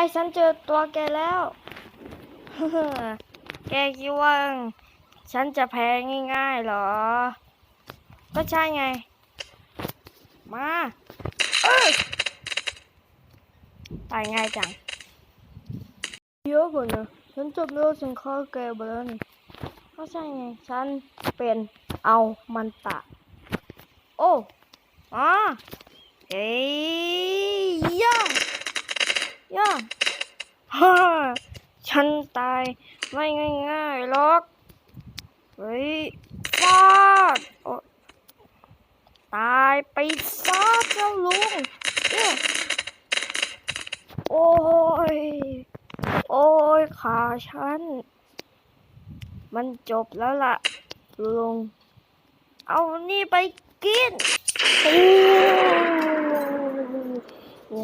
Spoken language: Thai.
ไอ้ฉันเจอตัวแกแล้ว แกคิดว่า ฉันจะแพ้ง่ายๆเหรอ ก็ใช่ไง มาเอ้ยตายง่ายจังเยอะกว่านะฉันจบเรื่องสินค้าแกไปแล้วนี่ก็ใช่ไง ฉันเป็นเอามันตะ โอ้อ่าเอ้ยย่า ย่าฮ่าฉันตายไม่ง่ายๆหรอก เฮ้ยฟาดตายไปซะเจ้าลุงโอ้ย โอ้ย ขาฉัน มันจบแล้วล่ะ ลุง เอานี่ไปกิน โอ้